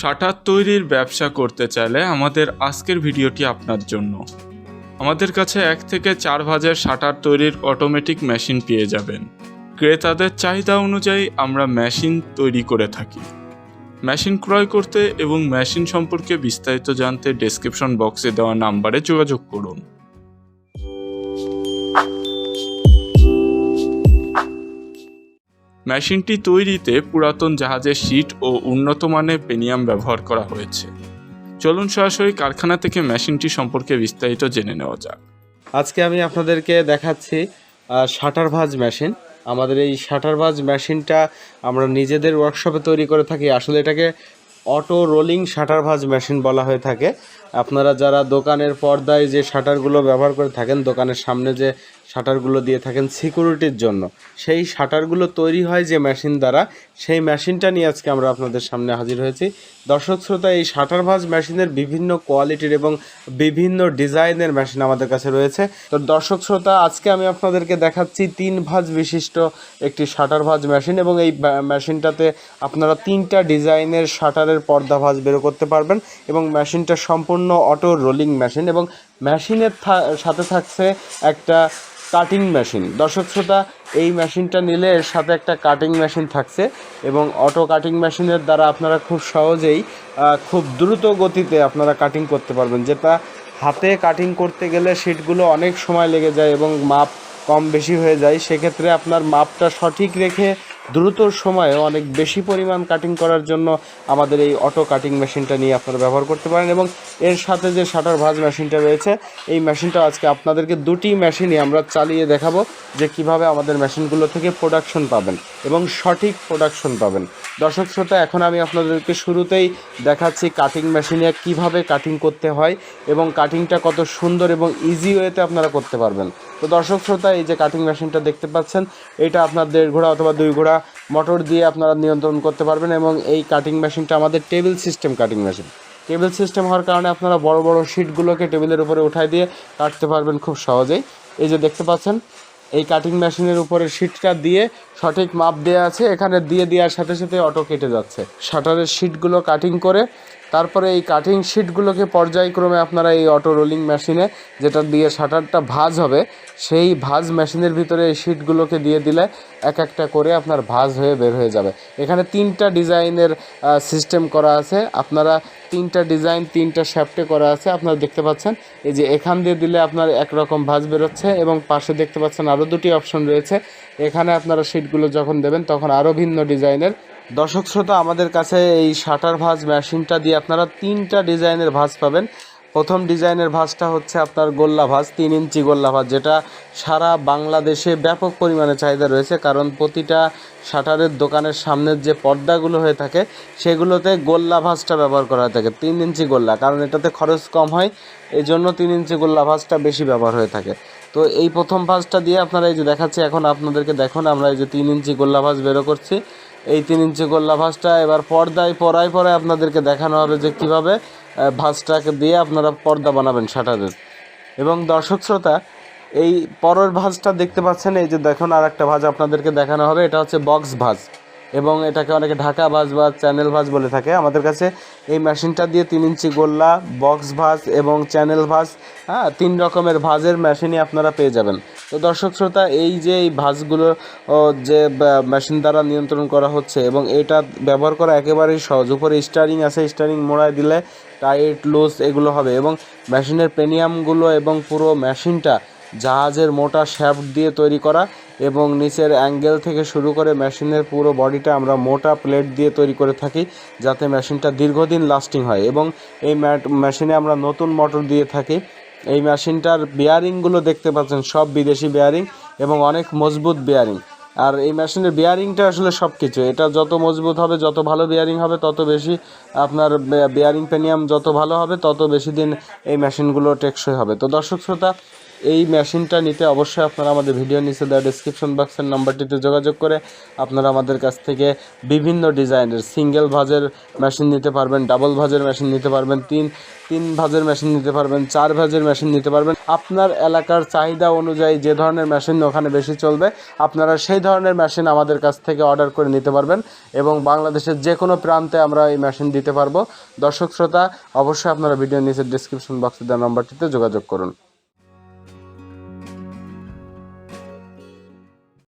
Shutter তৈরির ব্যবসা করতে চাইলে আমাদের আজকের ভিডিওটি আপনার জন্য। আমাদের কাছে এক থেকে চার ভাজের শাটার তৈরির অটোমেটিক মেশিন পেয়ে যাবেন। ক্রেতাদের চাহিদা অনুযায়ী আমরা মেশিন তৈরি করে থাকি। মেশিন ক্রয় করতে এবং মেশিন সম্পর্কে বিস্তারিত জানতে ডেসক্রিপশন বক্সে দেওয়া নাম্বারে যোগাযোগ করুন। মেশিনটি তৈরিতে পুরাতন জাহাজের শীট ও উন্নত মানের পেনিয়াম ব্যবহার করা হয়েছে। চলুন সরাসরি কারখানা থেকে মেশিনটি সম্পর্কে বিস্তারিত জেনে নেওয়া যাক। আজকে আমি আপনাদেরকে দেখাচ্ছি শাটার ভাজ মেশিন। আমাদের এই শাটার ভাজ মেশিনটা আমরা নিজেদের ওয়ার্কশপে তৈরি করে থাকি। আসলে এটাকে অটো রোলিং শাটার ভাজ মেশিন বলা হয়ে থাকে। আপনারা যারা দোকানের পর্দায় যে শাটারগুলো ব্যবহার করে থাকেন, দোকানের সামনে যে শাটারগুলো দিয়ে থাকেন সিকিউরিটির জন্য। সেই শাটারগুলো তৈরি হয় যে মেশিন দ্বারা, সেই মেশিনটা নিয়ে আজকে আমরা আপনাদের সামনে হাজির হয়েছি। দর্শক শ্রোতা, এই শাটার ভাঁজ মেশিনের বিভিন্ন কোয়ালিটির এবং বিভিন্ন ডিজাইনের মেশিন আমাদের কাছে রয়েছে। তো দর্শক শ্রোতা, আজকে আমি আপনাদেরকে দেখাচ্ছি তিন ভাঁজ বিশিষ্ট একটি শাটার ভাঁজ মেশিন এবং এই মেশিনটাতে আপনারা তিনটা ডিজাইনের শাটারের পর্দা ভাঁজ বের করতে পারবেন এবং মেশিনটা সম্পূর্ণ অটো রোলিং মেশিন এবং মেশিনের সাথে থাকছে একটা কাটিং মেশিন দর্শক শ্রোতা, এই মেশিনটা নিলে এর সাথে একটা কাটিং মেশিন থাকছে এবং অটো কাটিং মেশিনের দ্বারা আপনারা খুব সহজেই খুব দ্রুত গতিতে আপনারা কাটিং করতে পারবেন। যেটা হাতে কাটিং করতে গেলে শিটগুলো অনেক সময় লেগে যায় এবং মাপ কম বেশি হয়ে যায়। সেক্ষেত্রে আপনার মাপটা সঠিক রেখে দ্রুত সময়ে অনেক বেশি পরিমাণ কাটিং করার জন্য আমাদের এই অটো কাটিং মেশিনটা নিয়ে আপনারা ব্যবহার করতে পারেন এবং এর সাথে যে শাটার ভাজ মেশিনটা রয়েছে, এই মেশিনটা আজকে আপনাদেরকে দুটি মেশিনই আমরা চালিয়ে দেখাবো যে কীভাবে আমাদের মেশিনগুলো থেকে প্রোডাকশন পাবেন এবং সঠিক প্রোডাকশন পাবেন। দর্শক শ্রোতা, এখন আমি আপনাদেরকে শুরুতেই দেখাচ্ছি কাটিং মেশিনে কীভাবে কাটিং করতে হয় এবং কাটিংটা কত সুন্দর এবং ইজি ওয়েতে আপনারা করতে পারবেন। তো দর্শক শ্রোতা, এই যে কাটিং মেশিনটা দেখতে পাচ্ছেন, এটা আপনার দেড় ঘোড়া অথবা দুই ঘোড়া মোটর দিয়ে আপনারা নিয়ন্ত্রণ করতে পারবেন এবং এই কাটিং মেশিনটা আমাদের table system cutting machine table system হওয়ার কারণে আপনারা বড় বড় শিটগুলোকে টেবিলের উপরে উঠাই দিয়ে কাটতে পারবেন খুব সহজেই। এই যে দেখতে পাচ্ছেন, এই কাটিং মেশিনের উপরে শিটটা দিয়ে সঠিক মাপ দেওয়া আছে, এখানে দিয়ে দেওয়ার সাথে সাথে অটো কেটে যাচ্ছে। শাটারের শিটগুলো কাটিং করে তারপরে এই কাটিং শিটগুলোকে পর্যায়ক্রমে আপনারা এই অটো রোলিং মেশিনে যেটা দিয়ে শাটারটা ভাঁজ হবে, সেই ভাঁজ মেশিনের ভিতরে এই শিটগুলোকে দিয়ে দিলে এক একটা করে আপনার ভাঁজ হয়ে বের হয়ে যাবে। এখানে তিনটা ডিজাইনের সিস্টেম করা আছে। আপনারা তিনটা ডিজাইন তিনটা শ্যাফটে করা আছে। আপনারা দেখতে পাচ্ছেন, এই যে এখান দিয়ে দিলে আপনার একরকম ভাঁজ বেরোচ্ছে এবং পাশে দেখতে পাচ্ছেন আরও দুটি অপশন রয়েছে। এখানে আপনারা শিটগুলো যখন দেবেন, তখন আরও ভিন্ন ডিজাইনের দর্শক শ্রোতা, আমাদের কাছে এই শাটার ভাঁজ মেশিনটা দিয়ে আপনারা তিনটা ডিজাইনের ভাঁজ পাবেন। প্রথম ডিজাইনের ভাজটা হচ্ছে আপনার গোল্লা ভাঁজ, তিন ইঞ্চি গোল্লা ভাঁজ, যেটা সারা বাংলাদেশে ব্যাপক পরিমাণে চাহিদা রয়েছে। কারণ প্রতিটা শাটারের দোকানের সামনের যে পর্দাগুলো হয়ে থাকে, সেগুলোতে গোল্লা ভাঁজটা ব্যবহার করা হয়ে থাকে, তিন ইঞ্চি গোল্লা। কারণ এটাতে খরচ কম হয় এই জন্য তিন ইঞ্চি গোল্লা ভাঁজটা বেশি ব্যবহার হয়ে থাকে। তো এই প্রথম ভাঁজটা দিয়ে আপনারা এই যে দেখাচ্ছি, এখন আপনাদেরকে দেখুন, আমরা এই যে তিন ইঞ্চি গোল্লা ভাঁজ বেরো করছি। এই তিন ইঞ্চি গোল্লা ভাঁজটা এবার পর্দায় পরায় পরে আপনাদেরকে দেখানো হবে যে কীভাবে ভাঁজটাকে দিয়ে আপনারা পর্দা বানাবেন শাটারের। এবং দর্শক শ্রোতা, এই পরের ভাঁজটা দেখতে পাচ্ছেন, এই যে দেখুন আর একটা ভাঁজ আপনাদেরকে দেখানো হবে, এটা হচ্ছে বক্স ভাঁজ। এবং এটাকে অনেকে ঢাকা ভাঁজ বা চ্যানেল ভাঁজ বলে থাকে। আমাদের কাছে এই মেশিনটা দিয়ে তিন ইঞ্চি গোল্লা, বক্স ভাঁজ এবং চ্যানেল ভাঁজ হ্যাঁ তিন রকমের ভাঁজের মেশিনই আপনারা পেয়ে যাবেন। তো দর্শক শ্রোতা, এই যে এই ভাঁজগুলো যে মেশিন দ্বারা নিয়ন্ত্রণ করা হচ্ছে এবং এটা ব্যবহার করা একেবারেই সহজ। উপরে স্টারিং আছে স্টারিং মোড়ায় দিলে টাইট লুজ এগুলো হবে এবং মেশিনের পেনিয়ামগুলো এবং পুরো মেশিনটা জাহাজের মোটা শ্যাফট দিয়ে তৈরি করা এবং নিচের অ্যাঙ্গেল থেকে শুরু করে মেশিনের পুরো বডিটা আমরা মোটা প্লেট দিয়ে তৈরি করে থাকি যাতে মেশিনটা দীর্ঘদিন লাস্টিং হয় এবং এই মেশিনে আমরা নতুন মোটর দিয়ে থাকি। এই মেশিনটার বেয়ারিংগুলো দেখতে পাচ্ছেন, সব বিদেশি বেয়ারিং এবং অনেক মজবুত বেয়ারিং আর এই মেশিনের বেয়ারিংটা আসলে সব কিছু এটা যত মজবুত হবে, যত ভালো বেয়ারিং হবে, তত বেশি আপনার বেয়ারিং পেনিয়াম যত ভালো হবে, তত বেশি দিন এই মেশিনগুলো টেকসই হবে। তো দর্শক শ্রোতা এই মেশিনটা নিতে অবশ্যই আপনারা আমাদের ভিডিও নিচে দেওয়া ডিসক্রিপশন বক্সের নাম্বারটিতে যোগাযোগ করে আপনারা আমাদের কাছ থেকে বিভিন্ন ডিজাইনের সিঙ্গেল ভাজের মেশিন নিতে পারবেন ডাবল ভাজের মেশিন নিতে পারবেন, তিন তিন ভাজের মেশিন নিতে পারবেন, চার ভাজের মেশিন নিতে পারবেন। আপনার এলাকার চাহিদা অনুযায়ী যে ধরনের মেশিন ওখানে বেশি চলবে, আপনারা সেই ধরনের মেশিন আমাদের কাছ থেকে অর্ডার করে নিতে পারবেন এবং বাংলাদেশের যে কোনো প্রান্তে আমরা এই মেশিন দিতে পারব। দর্শক শ্রোতা, অবশ্যই আপনারা ভিডিও নিচের ডিসক্রিপশন বক্সে দেওয়া নাম্বারটিতে যোগাযোগ করুন।